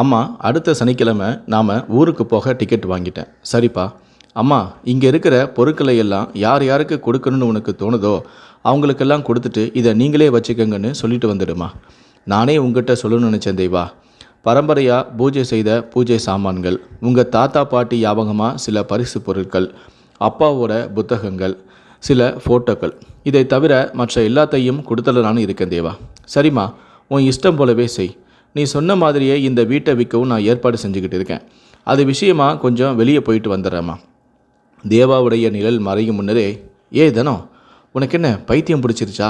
அம்மா அடுத்த சனிக்கிழமை நாம் ஊருக்கு போக டிக்கெட் வாங்கிட்டேன். சரிப்பா. அம்மா இங்கே இருக்கிற பொருட்களை எல்லாம் யார் யாருக்கு கொடுக்கணும்னு உனக்கு தோணுதோ அவங்களுக்கெல்லாம் கொடுத்துட்டு இதை நீங்களே வச்சுக்கோங்கன்னு சொல்லிட்டு வந்துடுமா. நானே உங்ககிட்ட சொல்லணும்னு நினச்சேன் தெய்வா. பரம்பரையாக பூஜை செய்த பூஜை சாமான்கள் உங்கள் தாத்தா பாட்டி ஞாபகமாக சில பரிசு பொருட்கள் அப்பாவோட புத்தகங்கள் சில ஃபோட்டோக்கள் இதை தவிர மற்ற எல்லாத்தையும் கொடுத்துடலான்னு இருக்கேன் தேவா சரிம்மா உன் இஷ்டம் போலவே செய். நீ சொன்ன மாதிரியே இந்த வீட்டை விற்கவும் நான் ஏற்பாடு செஞ்சுக்கிட்டு இருக்கேன். அது விஷயமா கொஞ்சம் வெளியே போயிட்டு வந்துடுறேம்மா. தேவாவுடைய நிழல் மறையும் முன்னரே ஏ தனம் உனக்கு என்ன பைத்தியம் பிடிச்சிருச்சா?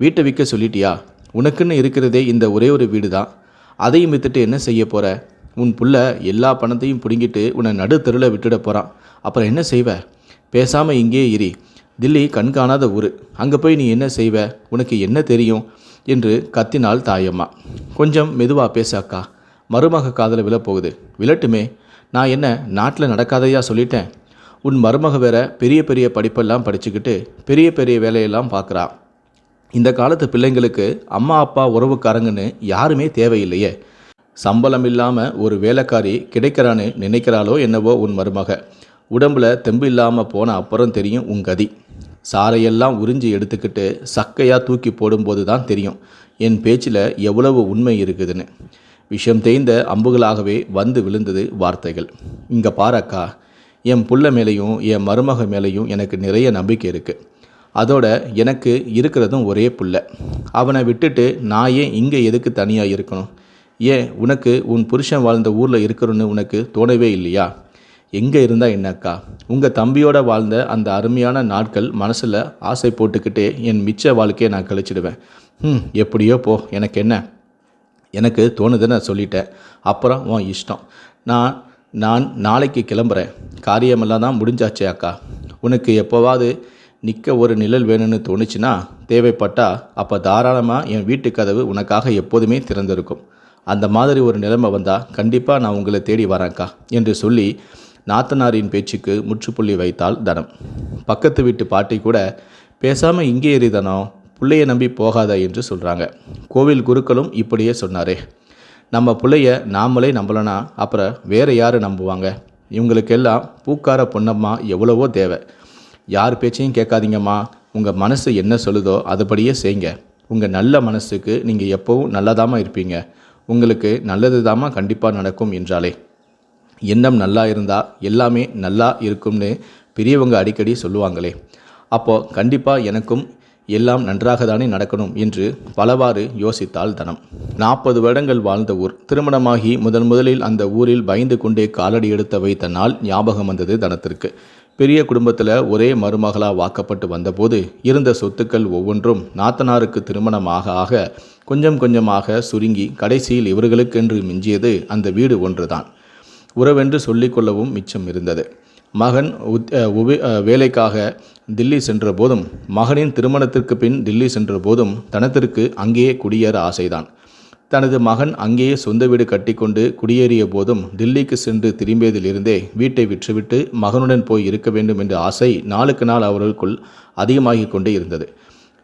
வீட்டை விற்க சொல்லிட்டியா? உனக்குன்னு இருக்கிறதே இந்த ஒரே ஒரு வீடு தான் அதையும் விற்றுட்டு என்ன செய்ய போகிற உன் புள்ள எல்லா பணத்தையும் பிடுங்கிட்டு உன்னை நடுத்தெருவில் விட்டுட போகிறான் அப்புறம் என்ன செய்வ? பேசாமல் இங்கேயே இரி. தில்லி கண்காணாத ஊர். அங்கே போய் நீ என்ன செய்வ? உனக்கு என்ன தெரியும்? என்று கத்தினாள் தாயம்மா. கொஞ்சம் மெதுவாக பேச அக்கா. மருமக காதில் விழப்போகுது. விழட்டுமே. நான் என்ன நாட்டில் நடக்காதையா சொல்லிட்டேன்? உன் மருமக வேற பெரிய பெரிய படிப்பெல்லாம் படிச்சுக்கிட்டு பெரிய பெரிய வேலையெல்லாம் பார்க்குறா இந்த காலத்து பிள்ளைங்களுக்கு அம்மா அப்பா உறவுக்காரங்கன்னு யாருமே தேவையில்லையே. சம்பளம் இல்லாமல் ஒரு வேலைக்காரி கிடைக்கிறான்னு நினைக்கிறாளோ என்னவோ உன் மருமக. உடம்புல தெம்பு இல்லாமல் போன அப்புறம் தெரியும் உன் கதி. சாரையெல்லாம் உறிஞ்சி எடுத்துக்கிட்டு சக்கையாக தூக்கி போடும்போது தான் தெரியும். என் பேச்சில் எவ்வளவு உண்மை இருக்குதுன்னு. விஷம் தேய்ந்த அம்புகளாகவே வந்து விழுந்தது வார்த்தைகள். இங்கே பாரக்கா என் புள்ள மேலேயும் என் மருமக மேலேயும் எனக்கு நிறைய நம்பிக்கை இருக்குது அதோட எனக்கு இருக்கிறதும் ஒரே புள்ள. அவனை விட்டுட்டு நான் ஏன் இங்கே எதுக்கு தனியாக இருக்கணும்? ஏன் உனக்கு உன் புருஷன் வாழ்ந்த ஊரில் இருக்கிறோன்னு உனக்கு தோணவே இல்லையா? எங்கே இருந்தா என்னக்கா? உங்கள் தம்பியோட வாழ்ந்த அந்த அருமையான நாட்கள் மனசில் ஆசை போட்டுக்கிட்டே என் மிச்ச வாழ்க்கையை நான் கழிச்சிடுவேன். ம் எப்படியோ போ எனக்கு என்ன? எனக்கு தோணுதுன்னு நான் சொல்லிட்டேன். அப்புறம் உன் இஷ்டம். நான் நான் நாளைக்கு கிளம்புறேன். காரியமெல்லாம் தான் முடிஞ்சாச்சே அக்கா. உனக்கு எப்போவாவது நிற்க ஒரு நிழல் வேணும்னு தோணுச்சுன்னா தேவைப்பட்டா அப்போ தாராளமாக என் வீட்டு கதவு உனக்காக எப்போதுமே திறந்திருக்கும். அந்த மாதிரி ஒரு நிலைமை வந்தால் கண்டிப்பாக நான் உங்களை தேடி வரேன்க்கா என்று சொல்லி நாத்தனாரின் பேச்சுக்கு முற்றுப்புள்ளி வைத்தாள் தனம். பக்கத்து வீட்டு பாட்டி கூட பேசாமல் இங்கே எறிதனோ பிள்ளைய நம்பி போகாத என்று சொல்கிறாங்க கோவில் குருக்களும் இப்படியே சொன்னாரே. நம்ம பிள்ளைய நாமளே நம்பலனா அப்புறம் வேற யார் நம்புவாங்க? இவங்களுக்கெல்லாம் பூக்கார பொன்னம்மா எவ்வளவோ தேவை. யார் பேச்சையும் கேட்காதீங்கம்மா. உங்கள் மனசு என்ன சொல்லுதோ அதுபடியே செய்யுங்க. உங்கள் நல்ல மனசுக்கு நீங்கள் எப்போவும் நல்லதாமல் இருப்பீங்க. உங்களுக்கு நல்லது தாமா கண்டிப்பாக நடக்கும் என்றாலே எண்ணம் நல்லா இருந்தால் எல்லாமே நல்லா இருக்கும்னு பெரியவங்க அடிக்கடி சொல்லுவாங்களே. அப்போது கண்டிப்பாக எனக்கும் எல்லாம் நன்றாக தானே நடக்கணும் என்று பலவாறு யோசித்தாள் தனம். நாற்பது வருடங்கள் வாழ்ந்த ஊர். திருமணமாகி முதன் முதலில் அந்த ஊரில் பயந்து கொண்டே காலடி எடுத்த வைத்த நாள் ஞாபகம் வந்தது தனத்திற்கு. பெரிய குடும்பத்தில் ஒரே மருமகளாக வாக்கப்பட்டு வந்தபோது இருந்த சொத்துக்கள் ஒவ்வொன்றும் நாத்தனாருக்கு திருமணமாக ஆக கொஞ்சம் கொஞ்சமாக சுருங்கி கடைசியில் இவர்களுக்கென்று மிஞ்சியது அந்த வீடு ஒன்றுதான். உறவென்று சொல்லிக்கொள்ளவும் மிச்சம் இருந்தது. மகன் வேலைக்காக தில்லி சென்ற போதும் மகனின் திருமணத்திற்கு பின் தில்லி சென்ற போதும் தனத்திற்கு அங்கேயே குடியேற ஆசைதான். தனது மகன் அங்கேயே சொந்த வீடு கட்டிக்கொண்டு குடியேறிய போதும் தில்லிக்கு சென்று திரும்பியதிலிருந்தே வீட்டை விற்றுவிட்டு மகனுடன் போய் இருக்க வேண்டும் என்ற ஆசை நாளுக்கு நாள் அவர்களுக்குள் அதிகமாகிக் கொண்டே இருந்தது.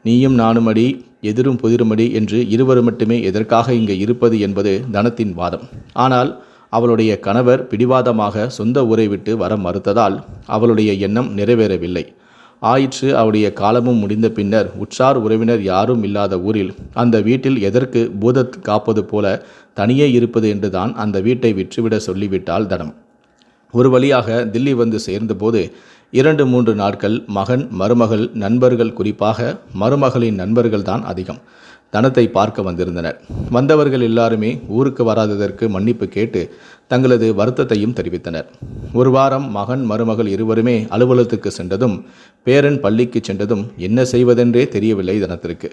நீயும் நானும் அடி எதிரும் புதிருமடி என்று இருவரும் மட்டுமே எதற்காக இங்கே இருப்பது என்பது தனத்தின் வாதம். ஆனால் அவளுடைய கணவர் பிடிவாதமாக சொந்த ஊரை விட்டு வர மறுத்ததால் அவளுடைய எண்ணம் நிறைவேறவில்லை. ஆயிற்று அவளுடைய காலமும் முடிந்த பின்னர் உற்றார் உறவினர் யாரும் இல்லாத ஊரில் அந்த வீட்டில் எதற்கு பூதத் காப்பது போல தனியே இருப்பது என்றுதான் அந்த வீட்டை விற்றுவிட சொல்லிவிட்டாள் தனம் ஒரு வழியாக தில்லி வந்து சேர்ந்தபோது இரண்டு மூன்று நாட்கள் மகன் மருமகள் நண்பர்கள் குறிப்பாக மருமகளின் நண்பர்கள் தான் அதிகம். தனத்தை பார்க்க வந்திருந்தனர். வந்தவர்கள் எல்லாருமே ஊருக்கு வராததற்கு மன்னிப்பு கேட்டு தங்களது வருத்தத்தையும் தெரிவித்தனர். ஒரு வாரம் மகன் மருமகள் இருவருமே அலுவலகத்துக்கு சென்றதும் பேரன் பள்ளிக்கு சென்றதும் என்ன செய்வதென்றே தெரியவில்லை தனத்திற்கு.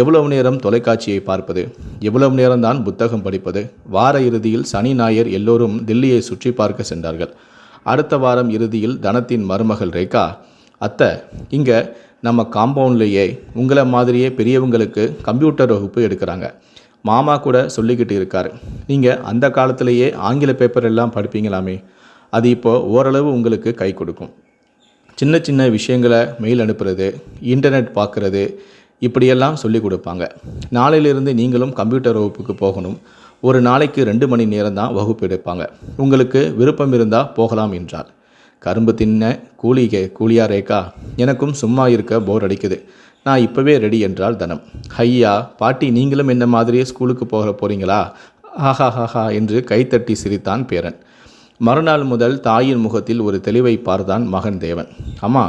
எவ்வளவு நேரம் தொலைக்காட்சியை பார்ப்பது? எவ்வளவு நேரம்தான் புத்தகம் படிப்பது? வார இறுதியில் சனி ஞாயிறு எல்லோரும் தில்லியை சுற்றி பார்க்க சென்றார்கள். அடுத்த வாரம் இறுதியில் தனத்தின் மருமகள் ரேகா அத்தை இங்கே நம்ம காம்பவுண்ட்லேயே உங்களை மாதிரியே பெரியவங்களுக்கு கம்ப்யூட்டர் வகுப்பு எடுக்கிறாங்க. மாமா கூட சொல்லிக்கிட்டு இருக்கார். நீங்கள் அந்த காலத்திலேயே ஆங்கில பேப்பர் எல்லாம் படிப்பீங்களாமே அது இப்போ ஓரளவு உங்களுக்கு கை கொடுக்கும். சின்ன சின்ன விஷயங்களை மெயில் அனுப்புறது இன்டர்நெட் பார்க்குறது இப்படியெல்லாம் சொல்லி கொடுப்பாங்க. நாளையிலிருந்து நீங்களும் கம்ப்யூட்டர் வகுப்புக்கு போகணும். ஒரு நாளைக்கு ரெண்டு மணி நேரம் தான் வகுப்பு எடுப்பாங்க. உங்களுக்கு விருப்பம் இருந்தால் போகலாம் என்றார் கரும்பு தின்ன கூலிகே கூலியா ரேக்கா எனக்கும் சும்மா இருக்க போர் அடிக்குது. நான் இப்போவே ரெடி என்றால் தனம். ஐயா பாட்டி நீங்களும் என்ன மாதிரியே ஸ்கூலுக்கு போக போகிறீங்களா ஆஹாஹாஹா என்று கைத்தட்டி சிரித்தான் பேரன். மறுநாள் முதல் தாயின் முகத்தில் ஒரு தெளிவை பார்த்தான் மகன் தேவன். அம்மா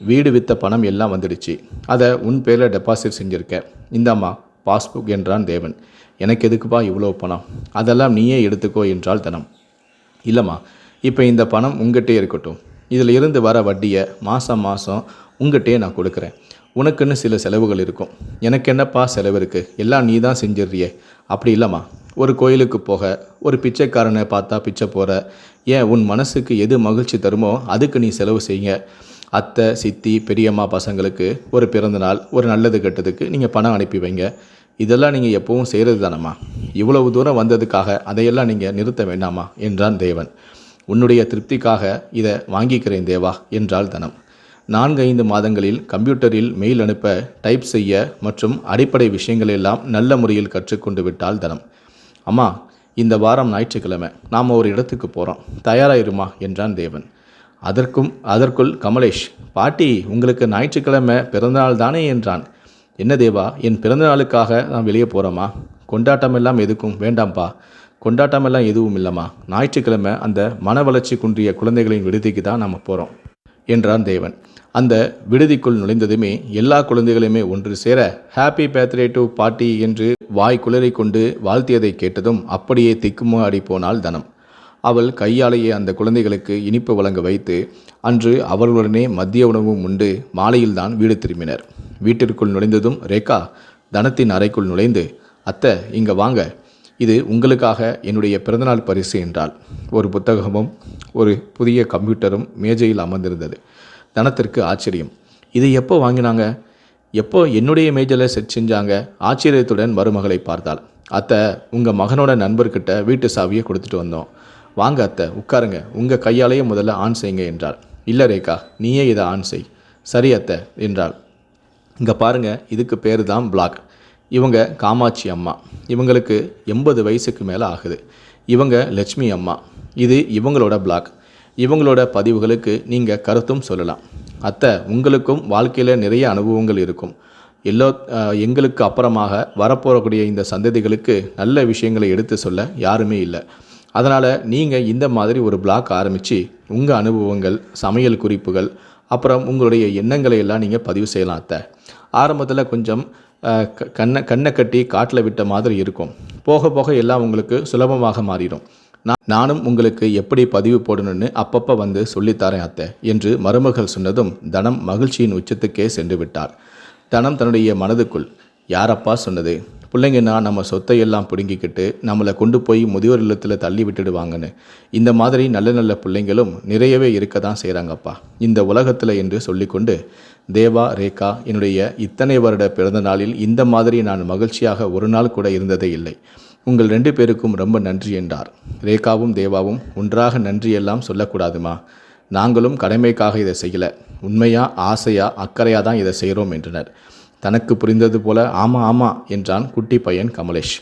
வீடு வித்த பணம் எல்லாம் வந்துடுச்சு. அதை உன் பேரில் டெபாசிட் செஞ்சுருக்கேன். இந்தாம்மா பாஸ்புக் என்றான் தேவன். எனக்கு எதுக்குப்பா இவ்வளோ பணம்? அதெல்லாம் நீயே எடுத்துக்கோ என்றால் தனம். இல்லைம்மா இப்போ இந்த பணம் உங்ககிட்டே இருக்கட்டும். இதில் இருந்து வர வட்டியை மாதம் மாதம் உங்ககிட்டே நான் கொடுக்குறேன். உனக்குன்னு சில செலவுகள் இருக்கும். எனக்கு என்னப்பா செலவு இருக்குது எல்லாம் நீ தான் செஞ்சிடுறியே. அப்படி இல்லைம்மா. ஒரு கோயிலுக்கு போக ஒரு பிச்சைக்காரனை பார்த்தா பிச்சை போகிற ஏன் உன் மனசுக்கு எது மகிழ்ச்சி தருமோ அதுக்கு நீ செலவு செய்யுங்க. அத்தை சித்தி பெரியம்மா பசங்களுக்கு ஒரு பிறந்தநாள் ஒரு நல்லது கெட்டதுக்கு நீங்கள் பணம் அனுப்பி வைங்க. இதெல்லாம் நீங்கள் எப்பவும் செய்கிறது தானம்மா இவ்வளவு தூரம் வந்ததுக்காக அதையெல்லாம் நீங்கள் நிறுத்த வேண்டாமா? என்றான் தேவன். உன்னுடைய திருப்திக்காக இதை வாங்கிக்கிறேன் தேவா என்றாள் தனம். நான்கு ஐந்து மாதங்களில் கம்ப்யூட்டரில் மெயில் அனுப்ப டைப் செய்ய மற்றும் அடிப்படை விஷயங்கள் எல்லாம் நல்ல முறையில் கற்றுக்கொண்டு விட்டால் தனம். அம்மா இந்த வாரம் ஞாயிற்றுக்கிழமை நாம் ஒரு இடத்துக்கு போகிறோம் தயாராயிருமா? என்றான் தேவன். அதற்கும் அதற்குள் கமலேஷ் பாட்டி உங்களுக்கு ஞாயிற்றுக்கிழமை பிறந்தநாள் தானே? என்றான். என்ன தேவா என் பிறந்தநாளுக்காக நான் வெளியே போகிறோமா கொண்டாட்டம் எல்லாம் எதுக்கும்? வேண்டாம்ப்பா கொண்டாட்டம் எல்லாம் எதுவும் இல்லைம்மா. ஞாயிற்றுக்கிழமை அந்த மன வளர்ச்சி குன்றிய குழந்தைகளின் விடுதிக்கு தான் நம்ம போகிறோம் என்றான் தேவன். அந்த விடுதிக்குள் நுழைந்ததுமே எல்லா குழந்தைகளுமே ஒன்று சேர ஹாப்பி பர்த்டே டு பாட்டி என்று வாய் குளறி கொண்டு வாழ்த்தியதை கேட்டதும் அப்படியே திக்குமாடி போனாள் தனம். அவள் கையாலேயே அந்த குழந்தைகளுக்கு இனிப்பு வழங்க வைத்து அன்று அவர்களுடனே மதிய உணவும் உண்டு மாலையில்தான் வீடு திரும்பினர். வீட்டிற்குள் நுழைந்ததும் ரேகா தனத்தின் அறைக்குள் நுழைந்து அத்தை இங்க வாங்க. இது உங்களுக்காக என்னுடைய பிறந்தநாள் பரிசு என்றால் ஒரு புத்தகமும் ஒரு புதிய கம்ப்யூட்டரும் மேஜையில் அமர்ந்திருந்தது. தனத்திற்கு ஆச்சரியம். இது எப்போ வாங்கினாங்க? எப்போ என்னுடைய மேஜையில் செட் செஞ்சாங்க? ஆச்சரியத்துடன் மருமகளை பார்த்தாள். அத்தை உங்கள் மகனோட நண்பர்கிட்ட வீட்டு சாவியை கொடுத்துட்டு வந்தோம். வாங்க அத்தை உட்காருங்க. உங்கள் கையாலேயே முதல்ல ஆன் செய்யுங்க என்றாள். இல்லை ரேகா நீயே இதை ஆன் செய். சரி அத்தை என்றாள். இங்கே பாருங்கள் இதுக்கு பேர் தான் பிளாக் இவங்க காமாட்சி அம்மா. இவங்களுக்கு எண்பது வயசுக்கு மேலே ஆகுது. இவங்க லட்சுமி அம்மா. இது இவங்களோட பிளாக் இவங்களோட பதிவுகளுக்கு நீங்கள் கருத்தும் சொல்லலாம். அத்தை உங்களுக்கும் வாழ்க்கையில் நிறைய அனுபவங்கள் இருக்கும். எல்லோ எங்களுக்கு அப்புறமாக வரப்போகக்கூடிய இந்த சந்ததிகளுக்கு நல்ல விஷயங்களை எடுத்து சொல்ல யாருமே இல்லை. அதனால் நீங்கள் இந்த மாதிரி ஒரு பிளாக் ஆரம்பித்து உங்கள் அனுபவங்கள் சமையல் குறிப்புகள் அப்புறம் உங்களுடைய எண்ணங்களை எல்லாம் நீங்கள் பதிவு செய்யலாம் அத்தை. ஆரம்பத்தில் கொஞ்சம் க- கண்ணை கண்ணை கட்டி காட்டில் விட்ட மாதிரி இருக்கும். போக போக எல்லாம் உங்களுக்கு சுலபமாக மாறிடும். நான் நானும் உங்களுக்கு எப்படி பதிவு போடணும்னு அப்பப்போ வந்து சொல்லித்தாரேன் அத்தை என்று மருமகள் சொன்னதும் தனம் மகிழ்ச்சியின் உச்சத்துக்கே சென்று விட்டார் தனம் தன்னுடைய மனதுக்குள் யாரப்பா சொன்னது? பிள்ளைங்கன்னா நம்ம சொத்தை எல்லாம் பிடுங்கிக்கிட்டு நம்மளை கொண்டு போய் முதியோர் இல்லத்தில் தள்ளி விட்டுடுவாங்கன்னு. இந்த மாதிரி நல்ல நல்ல பிள்ளைங்களும் நிறையவே இருக்க தான் செய்கிறாங்கப்பா இந்த உலகத்தில் என்று சொல்லிக்கொண்டு தேவா ரேகா என்னுடைய இத்தனை வருட பிறந்த நாளில் இந்த மாதிரி நான் மகிழ்ச்சியாக ஒரு நாள் கூட இருந்ததே இல்லை. உங்கள் ரெண்டு பேருக்கும் ரொம்ப நன்றி என்றார். ரேகாவும் தேவாவும் ஒன்றாக நன்றியெல்லாம் சொல்லக்கூடாதுமா. நாங்களும் கடமைக்காக இதை செய்யல. உண்மையாக ஆசையாக அக்கறையாக தான் இதை செய்கிறோம் என்றனர். தனக்கு புரிந்தது போல ஆமா ஆமா என்றான் குட்டி பையன் கமலேஷ்.